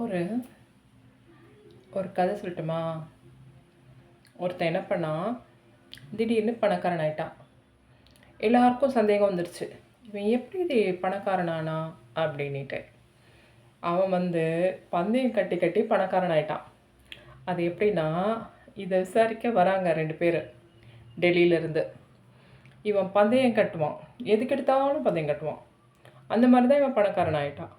ஒரு ஒரு கதை சொல்லட்டுமா? ஒருத்தன் என்ன பண்ணான் திடீர்னு பணக்காரன் ஆயிட்டான். எல்லாருக்கும் சந்தேகம் வந்துடுச்சு இவன் எப்படி இது பணக்காரனானா அப்படின்ட்டு அவன் வந்து பந்தயம் கட்டி கட்டி பணக்காரன் ஆயிட்டான். அது எப்படின்னா இதை விசாரிக்க வராங்க ரெண்டு பேர் டெல்லியிலேருந்து இவன் பந்தயம் கட்டுவான். எதுக்கு எடுத்தாலும் பந்தயம் கட்டுவான். அந்த மாதிரி தான் இவன் பணக்காரன் ஆயிட்டான்.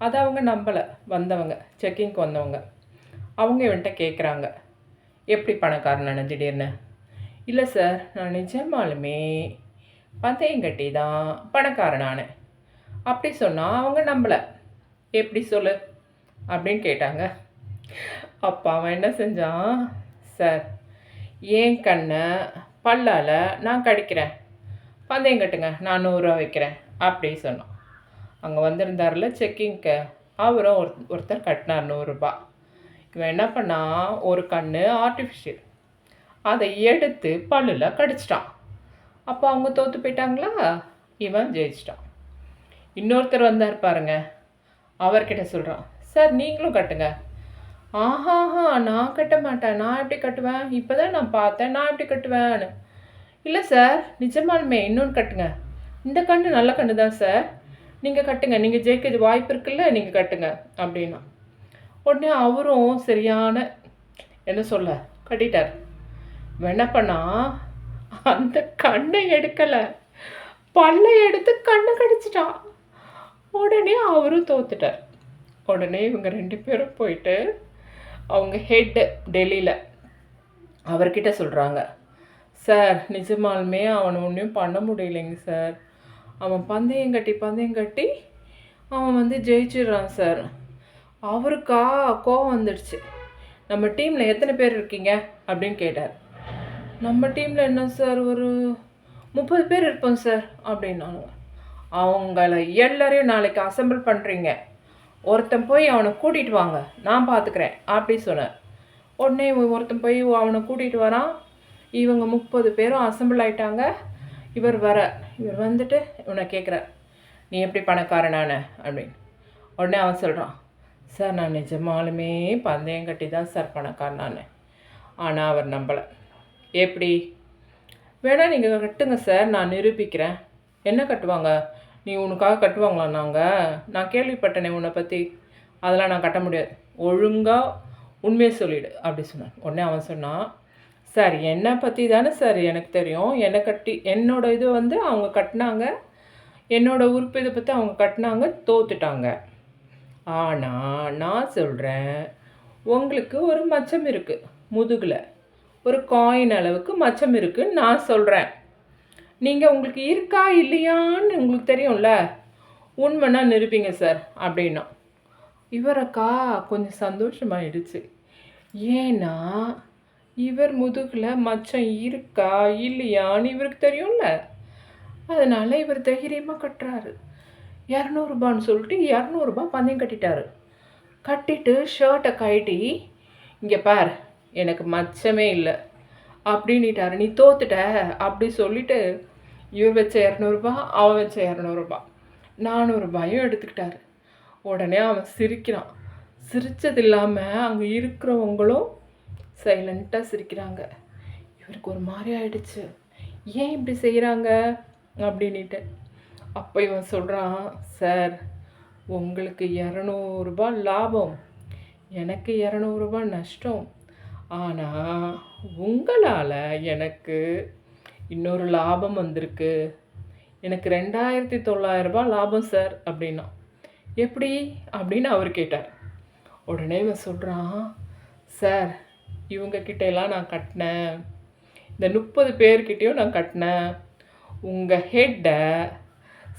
அதை அவங்க நம்பலை வந்தவங்க செக்கிங்க்கு வந்தவங்க. அவங்க இவன்கிட்ட கேட்குறாங்க எப்படி பணக்காரன் திடீர்னு? இல்லை சார் நான் நிஜமாலுமே பந்தயம் கட்டி தான் பணக்காரனானேன் அப்படி சொன்னால் அவங்க நம்பலை. எப்படி சொல்லு? அப்படின்னு கேட்டாங்க. அப்போ அவன் என்ன செஞ்சான்? சார் ஏன் கண்ணை பல்லால் நான் கடிக்கிறேன். பந்தயம் கட்டுங்க நான் நூறுரூவா வைக்கிறேன். அப்படி சொன்னான். அங்கே வந்திருந்தார்ல செக்கிங்க்கு அவரும் ஒரு ஒருத்தர் கட்டினார் நூறுரூபா இவன் என்ன பண்ணால் ஒரு கண் ஆர்டிஃபிஷியல் அதை எடுத்து பல்லில் கடிச்சிட்டான். அப்போ அவங்க தோற்று போயிட்டாங்களா? இவன் ஜெயிச்சிட்டான். இன்னொருத்தர் வந்தார் பாருங்க. அவர்கிட்ட சொல்கிறான் சார் நீங்களும் கட்டுங்க. ஆஹாஹா நான் கட்ட மாட்டேன். நான் எப்படி கட்டுவேன்? இப்போ தான் நான் பார்த்தேன். நான் எப்படி கட்டுவேன்னு. இல்லை சார். நிஜமாலுமே இன்னொன்று கட்டுங்க. இந்த கண்ணு நல்ல கண்ணு தான் சார். நீங்கள் கட்டுங்க. நீங்கள் ஜெயிக்க வாய்ப்பு இருக்குல்ல நீங்கள் கட்டுங்க அப்படின்னா. உடனே அவரும் சரியான என்ன சொல்ல கட்டிட்டார். என்ன அந்த கண்ணை எடுக்கலை. பல்லை எடுத்து கண்ணை கடிச்சிட்டான் உடனே அவரும் தோத்துட்டார். உடனே இவங்க ரெண்டு பேரும் போயிட்டு அவங்க ஹெட்டு டெல்லியில் அவர்கிட்ட சொல்கிறாங்க சார் நிஜமாலுமே அவனை ஒன்றும் பண்ண முடியலைங்க சார். அவன் பந்தயம் கட்டி பந்தயம் கட்டி அவன் வந்து ஜெயிச்சிடுறான் சார் அவருக்கா கோவம் வந்துடுச்சு. நம்ம டீமில் எத்தனை பேர் இருக்கீங்க? அப்படின்னு கேட்டார். நம்ம டீமில் என்ன சார் ஒரு முப்பது பேர் இருப்போம் சார் அப்படின்னாங்க. அவங்கள எல்லாரையும் நாளைக்கு அசம்பிள் பண்ணுறீங்க ஒருத்தன் போய் அவனை கூட்டிகிட்டு வாங்க. நான் பார்த்துக்கிறேன் அப்படி சொன்னேன் உடனே ஒருத்தன் போய் அவனை கூட்டிகிட்டு வரான். இவங்க முப்பது பேரும் அசம்பிள் ஆயிட்டாங்க. இவர் வர இவர் வந்துட்டு இவனை கேட்குறார் நீ எப்படி பணக்காரனான? அப்படின்னு. உடனே அவன் சொல்கிறான் சார் நான் நிஜமாலுமே பந்தயம் கட்டி தான் சார் பணக்காரனானு. ஆனால் அவர் நம்பலை. எப்படி? வேணால் நீங்கள் கட்டுங்க சார் நான் நிரூபிக்கிறேன். என்ன கட்டுவாங்க? நீ உனக்காக கட்டுவாங்களா நாங்கள் நான் கேள்விப்பட்டேனே உன்னை பற்றி அதெல்லாம் நான் கட்ட முடியாது. ஒழுங்காக உண்மையை சொல்லிவிடு அப்படி சொன்னான். உடனே அவன் சொன்னான் சார் என்னை பற்றி தானே சார் எனக்கு தெரியும். என்னை கட்டி என்னோடய இது வந்து அவங்க கட்டினாங்க. என்னோடய உறுப்பு இதை பற்றி அவங்க கட்டினாங்க தோத்துட்டாங்க. ஆனால் நான் சொல்கிறேன் உங்களுக்கு ஒரு மச்சம் இருக்குது முதுகில். ஒரு காயின் அளவுக்கு மச்சம் இருக்குதுன்னு நான் சொல்கிறேன் நீங்கள் உங்களுக்கு இருக்கா இல்லையான்னு உங்களுக்கு தெரியும்ல? உண்மைனா நிரூபிங்க சார் அப்படின்னா. இவரக்கா கொஞ்சம் சந்தோஷமாயிடுச்சு. ஏன்னா இவர் முதுகில் மச்சம் இருக்கா இல்லையான்னு இவருக்கு தெரியும்ல. அதனால் இவர் தைரியமாக கட்டுறாரு. இரநூறுபான்னு சொல்லிட்டு இரநூறுபா பந்தயம் கட்டிட்டாரு. கட்டிட்டு ஷர்ட்டை கட்டி இங்கே பார் எனக்கு மச்சமே இல்லை. அப்படின்ட்டாரு நீ தோத்துட்ட. அப்படி சொல்லிட்டு இவர் வச்ச இரநூறுபா அவன் வச்ச இரநூறுபா. நானூறுபாயும் எடுத்துக்கிட்டாரு. உடனே அவன் சிரிக்கிறான். சிரித்தது இல்லாமல் அங்கே இருக்கிறவங்களும் சைலண்ட்டாக சிரிக்கிறாங்க. இவருக்கு ஒரு மாதிரி ஆயிடுச்சு. ஏன் இப்படி செய்கிறாங்க அப்படின்ட்டு அப்போ இவன் சொல்கிறான் சார் உங்களுக்கு இரநூறுபா லாபம். எனக்கு இரநூறுபா நஷ்டம். ஆனால் உங்களால் எனக்கு இன்னொரு லாபம் வந்திருக்கு. எனக்கு ரெண்டாயிரத்தி தொள்ளாயிரரூபா லாபம் சார் அப்படின்னா. எப்படி? அப்படின்னு அவர் கேட்டார். உடனே இவன் சொல்கிறான் சார் இவங்க எல்லாம் நான் கட்டினேன். இந்த முப்பது பேர்கிட்டையும் நான் கட்டினேன். உங்கள் ஹெட்டை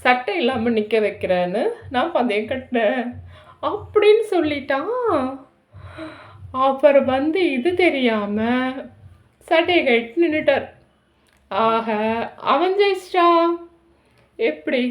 சட்டை இல்லாமல் நிற்க வைக்கிறேன்னு நான் பந்தயம் கட்டினேன். அப்படின்னு சொல்லிட்டான். அப்புறம் வந்து இது தெரியாமல் சட்டையை கட்டி நின்றுட்டார் ஆக அவன் ஜெயிச்சிட்டா? எப்படி?